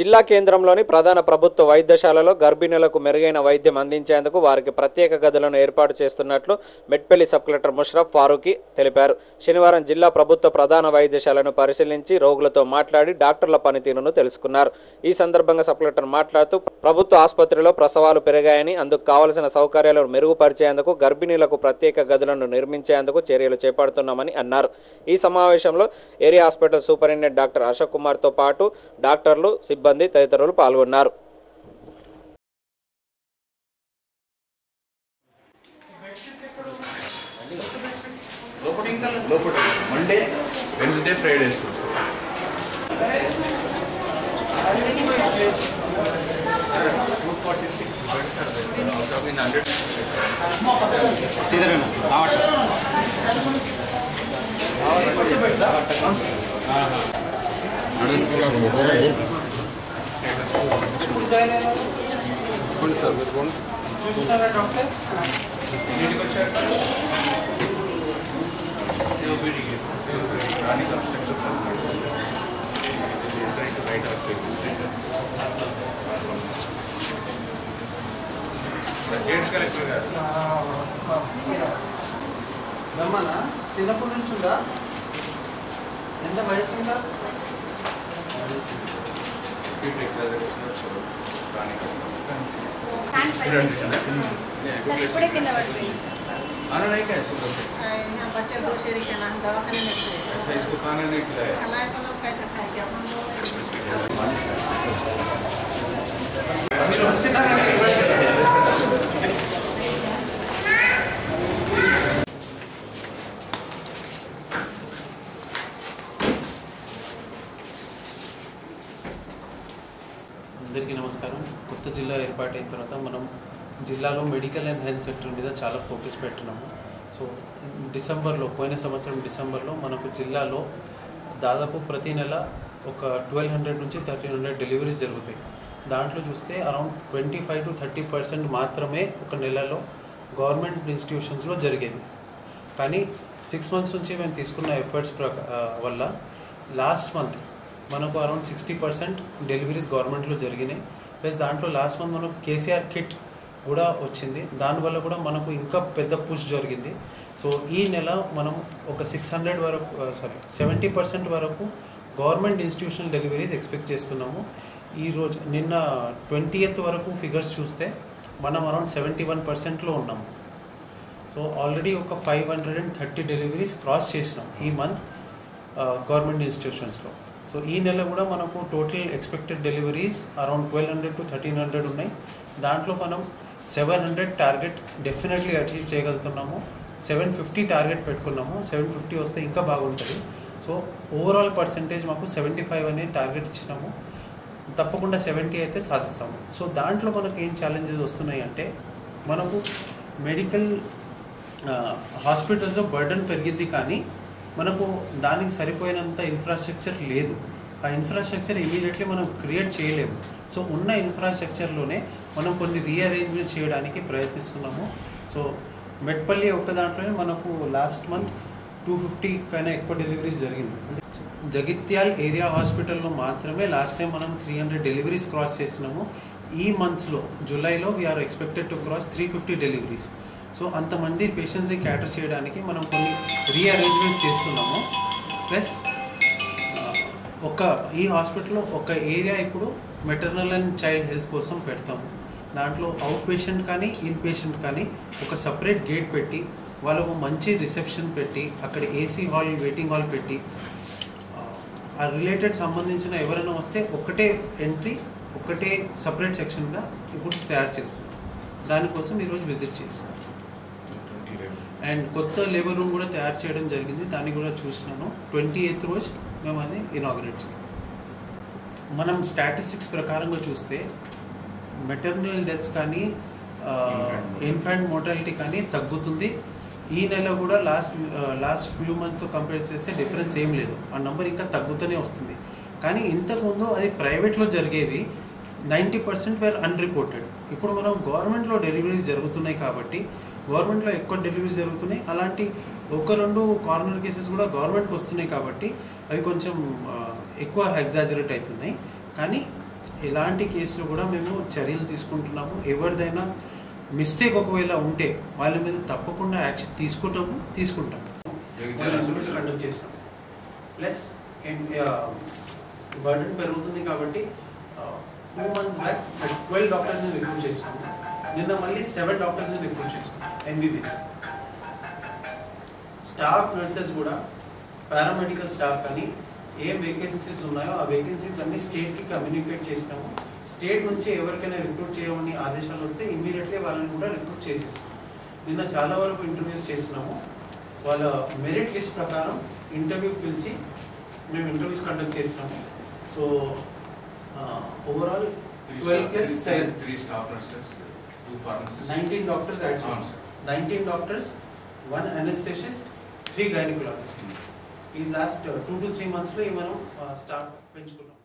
జిల్లా కేంద్రంలోని ప్రధాన ప్రభుత్వ వైద్యశాలలో గర్భిణులకు మెరుగైన వైద్యం అందించేందుకు వారికి ప్రత్యేక గదులను ఏర్పాటు చేస్తున్నట్లు మెట్పల్లి సబ్ కలెక్టర్ ముషరఫ్ ఫారూఖీ తెలిపారు. శనివారం జిల్లా ప్రభుత్వ ప్రధాన వైద్యశాలను పరిశీలించి రోగులతో మాట్లాడి డాక్టర్ల పనితీరును తెలుసుకున్నారు. ఈ సందర్భంగా సబ్ కలెక్టర్ మాట్లాడుతూ ప్రభుత్వ ఆసుపత్రిలో ప్రసవాలు పెరిగాయని అందుకు కావలసిన సౌకర్యాలను మెరుగుపరిచేందుకు గర్భిణీలకు ప్రత్యేక గదులను నిర్మించేందుకు చర్యలు చేపడుతున్నామని అన్నారు. ఈ సమావేశంలో area hospital superintendent doctor Ashok కుమార్తో పాటు డాక్టర్లు సిబ్బంది తదితరులు పాల్గొన్నారు. మండే వెన్స్డే ఫ్రైడేస్ రమ్మనా చిన్నప్పటి నుంచి ఉందా ఎంత వయసు ఉందా repeat exaggeration of soul, pranic खाना नहीं खाया इसको बच्चे दो शेरी खाना दवाखाने में अच्छा इसको खाना नहीं खिलाया खिलाया तो लोग कैसे खाए क्या हम लोग అందరికీ నమస్కారం. కొత్త జిల్లా ఏర్పాటైన తర్వాత మనం జిల్లాలో మెడికల్ అండ్ హెల్త్ సెక్టర్ మీద చాలా ఫోకస్ పెట్టినాము సో డిసెంబర్లో పోయిన సంవత్సరం డిసెంబర్లో మనకు జిల్లాలో దాదాపు ప్రతి నెల ఒక ట్వెల్వ్ హండ్రెడ్ నుంచి థర్టీన్ హండ్రెడ్ డెలివరీస్ జరుగుతాయి. దాంట్లో చూస్తే around twenty five to thirty percent మాత్రమే ఒక నెలలో గవర్నమెంట్ ఇన్స్టిట్యూషన్స్లో జరిగేది. కానీ సిక్స్ మంత్స్ నుంచి మేము తీసుకున్న ఎఫర్ట్స్ ప్రకా వల్ల లాస్ట్ మంత్ మనకు అరౌండ్ సిక్స్టీ పర్సెంట్ డెలివరీస్ గవర్నమెంట్లో జరిగినాయి. ప్లస్ దాంట్లో లాస్ట్ మంత్ మనకు కేసీఆర్ కిట్ కూడా వచ్చింది. దానివల్ల కూడా మనకు ఇంకా పెద్ద పుష్ జరిగింది. సో ఈ నెల మనం ఒక సిక్స్ హండ్రెడ్ వరకు సారీ సెవెంటీ పర్సెంట్ వరకు గవర్నమెంట్ ఇన్స్టిట్యూషనల్ డెలివరీస్ ఎక్స్పెక్ట్ చేస్తున్నాము. ఈ రోజు నిన్న ట్వంటీ వరకు ఫిగర్స్ చూస్తే మనం అరౌండ్ సెవెంటీ వన్ పర్సెంట్లో ఉన్నాము. సో ఆల్రెడీ ఒక five hundred and thirty deliveries cross చేసినాం ఈ మంత్ గవర్నమెంట్ ఇన్స్టిట్యూషన్స్లో సో ఈ నెల కూడా మనకు total expected deliveries around twelve hundred to thirteen hundred ఉన్నాయి. దాంట్లో మనం seven hundred target definitely achieve చేయగలుగుతున్నాము. Seven fifty target పెట్టుకున్నాము. సెవెన్ ఫిఫ్టీ వస్తే ఇంకా బాగుంటుంది. సో ఓవరాల్ పర్సంటేజ్ మాకు సెవెంటీ ఫైవ్ అనే టార్గెట్ ఇచ్చినాము. తప్పకుండా సెవెంటీ అయితే సాధిస్తాము. సో దాంట్లో మనకు ఏం ఛాలెంజెస్ వస్తున్నాయి అంటే మనకు మెడికల్ హాస్పిటల్స్లో బర్డన్ పెరిగింది కానీ మనకు దానికి సరిపోయినంత ఇన్ఫ్రాస్ట్రక్చర్ లేదు. ఆ ఇన్ఫ్రాస్ట్రక్చర్ ఇమీడియట్లీ మనం క్రియేట్ చేయలేము. సో ఉన్న ఇన్ఫ్రాస్ట్రక్చర్లోనే మనం కొన్ని రీఅరేంజ్మెంట్ చేయడానికి ప్రయత్నిస్తున్నాము. సో మెట్పల్లి ఒక దాంట్లోనే మనకు లాస్ట్ మంత్ టూ ఫిఫ్టీ కన్నా ఎక్కువ డెలివరీస్ జరిగింది. జగిత్యాల్ ఏరియా హాస్పిటల్లో మాత్రమే లాస్ట్ టైం మనం త్రీ హండ్రెడ్ డెలివరీస్ క్రాస్ చేసినాము. ఈ మంత్లో జూలైలో we are expected to cross three fifty deliveries so అంతమంది పేషెంట్స్ని క్యాటర్ చేయడానికి మనం కొన్ని రీఅరేంజ్మెంట్స్ చేస్తున్నాము. ప్లస్ ఒక ఈ హాస్పిటల్లో ఒక ఏరియా ఇప్పుడు మెటర్నల్ అండ్ చైల్డ్ హెల్త్ కోసం పెడతాము. దాంట్లో అవుట్ పేషెంట్ కానీ ఇన్ పేషెంట్ కానీ ఒక సపరేట్ గేట్ పెట్టి వాళ్ళకు మంచి రిసెప్షన్ పెట్టి అక్కడ ఏసీ హాల్ వెయిటింగ్ హాల్ పెట్టి ఆ రిలేటెడ్ సంబంధించిన ఎవరైనా వస్తే ఒకటే ఎంట్రీ ఒకటే సపరేట్ సెక్షన్గా ఇప్పుడు తయారు చేస్తున్నాం. దానికోసం ఈరోజు విజిట్ చేస్తాను అండ్ కొత్త లేబర్ రూమ్ కూడా తయారు చేయడం జరిగింది. దాన్ని కూడా చూసినాను. ట్వంటీ ఎయిత్ రోజు మేము అది ఇనాగ్రేట్ చేస్తాం. మనం స్టాటిస్టిక్స్ ప్రకారంగా చూస్తే మెటర్నల్ డెత్స్ కానీ ఇన్ఫాంట్ మోటాలిటీ కానీ తగ్గుతుంది. ఈ నెల కూడా last last few months compare చేస్తే డిఫరెన్స్ ఏం లేదు. ఆ నెంబర్ ఇంకా తగ్గుతూనే వస్తుంది. కానీ ఇంతకుముందు అది ప్రైవేట్లో జరిగేవి నైంటీ పర్సెంట్ వేర్ అన్రిపోర్టెడ్ ఇప్పుడు మనం గవర్నమెంట్లో డెలివరీస్ జరుగుతున్నాయి కాబట్టి గవర్నమెంట్లో ఎక్కువ డెలివరీస్ జరుగుతున్నాయి. అలాంటి ఒక రెండు కార్నర్ కేసెస్ కూడా గవర్నమెంట్కి వస్తున్నాయి కాబట్టి అవి కొంచెం ఎక్కువ ఎగ్జాజరేట్ అవుతున్నాయి. కానీ ఎలాంటి కేసులు కూడా మేము చర్యలు తీసుకుంటున్నాము. ఎవరిదైనా మిస్టేక్ ఒకవేళ ఉంటే వాళ్ళ మీద తప్పకుండా యాక్షన్ తీసుకుంటాము తీసుకుంటాం కండక్ట్ చేసినాం ప్లస్ బర్డన్ పెరుగుతుంది కాబట్టి టూ మంత్స్ బ్యాక్ ట్వెల్వ్ డాక్టర్స్ని రిక్రూట్ చేసినాము నిన్న మళ్ళీ సెవెన్ డాక్టర్స్ని రిక్రూట్ చేసినాం ఎంబీబీఎస్ స్టాఫ్ నర్సెస్ కూడా పారామెడికల్ స్టాఫ్ కానీ ఏ వేకెన్సీస్ ఉన్నాయో ఆ వేకెన్సీస్ అన్ని స్టేట్కి కమ్యూనికేట్ చేసినాము. స్టేట్ నుంచి ఎవరికైనా రిక్రూట్ చేయమని ఆదేశాలు వస్తే ఇమ్మీడియట్లీ వాళ్ళని కూడా రిక్రూట్ చేసేసాం. నిన్న చాలా వరకు ఇంటర్వ్యూస్ చేసినాము. వాళ్ళ మెరిట్ లిస్ట్ ప్రకారం ఇంటర్వ్యూ పిలిచి మేము ఇంటర్వ్యూస్ కండక్ట్ చేసినాము. So overall twelve plus three staff nurses two pharmacist nineteen doctors add అవును చేసాం sir. Nineteen doctors one anaesthetist three gynaecologist ఈ లాస్ట్ టూ టు త్రీ మంత్స్లో మనం స్టాఫ్ పెంచుకున్నాం.